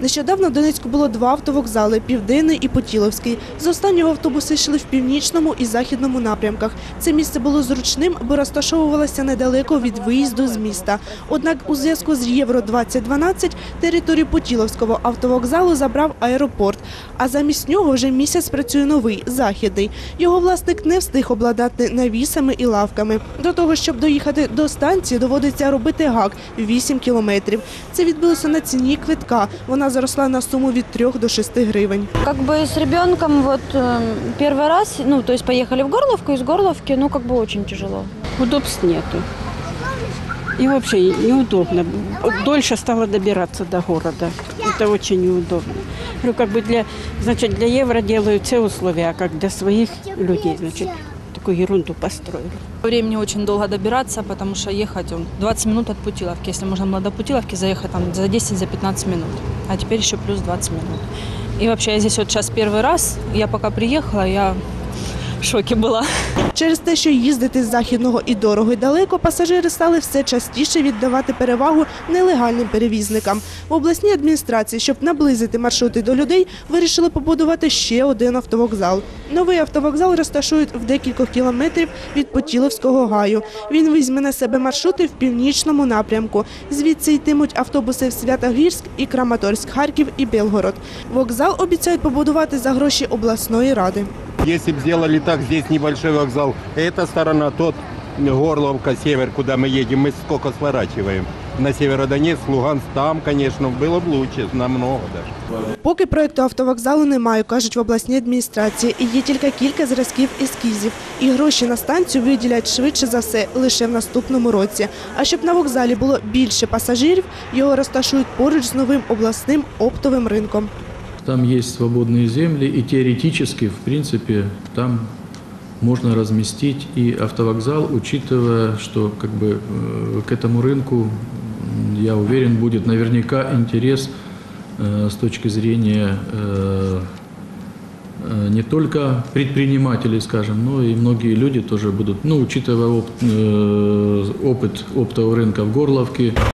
Нещодавно в Донецьку було два автовокзали – Південний і Потіловський. З останнього автобуси йшли в північному і західному напрямках. Це місце було зручним, бо розташовувалося недалеко від виїзду з міста. Однак у зв'язку з Євро-2012 територію Потіловського автовокзалу забрав аеропорт, а замість нього вже місяць працює новий – західний. Його власник не встиг обладнати навісами і лавками. До того, щоб доїхати до станції, доводиться робити гак – 8 кілометрів. Це відбилося на ціні квитка. Вона зросла на суму від 3 до 6 гривень. Как бы с ребенком вот э, первый раз, ну, то есть поехали в Горловку, из Горловки, ну, как бы очень тяжело. Удобств нету. И вообще неудобно. Дольше стало добираться до города. Это очень неудобно. Ну, как бы для, значит, для евро делают все условия, а как для своих людей, значит, такую ерунду построили. Времени очень долго добираться, потому что ехать он 20 минут от Путиловки. Если можно было до Путиловки заехать там за 10-15 минут. А теперь еще плюс 20 минут. И вообще я здесь вот сейчас первый раз. Я пока приехала, я в шоке была. Через те, що їздити з західного і дорого і далеко, пасажири стали все частіше віддавати перевагу нелегальним перевізникам. В обласній адміністрації, щоб наблизити маршрути до людей, вирішили побудувати ще один автовокзал. Новий автовокзал розташують в декількох кілометрів від Потіловського гаю. Він візьме на себе маршрути в північному напрямку. Звідси йтимуть автобуси в Святогірськ і Краматорськ, Харків і Белгород. Вокзал обіцяють побудувати за гроші обласної ради. Если бы сделали так, здесь небольшой вокзал, эта сторона, тот Горловка, север, куда мы едем, мы сколько сворачиваем. На Северодонецк, Луганск, там, конечно, было бы лучше, намного даже. Поки проєкту автовокзалу немає, кажуть в обласній адміністрації, і є тільки кілька зразків ескізів. І гроші на станцію виділять швидше за все лише в наступному році. А щоб на вокзалі було більше пасажирів, його розташують поруч з новим обласним оптовим ринком. Там есть свободные земли, и теоретически, в принципе, там можно разместить и автовокзал, учитывая, что как бы э, к этому рынку, я уверен, будет наверняка интерес э, с точки зрения э, э, не только предпринимателей, скажем, но и многие люди тоже будут, ну, учитывая оп- э, опыт оптового рынка в Горловке,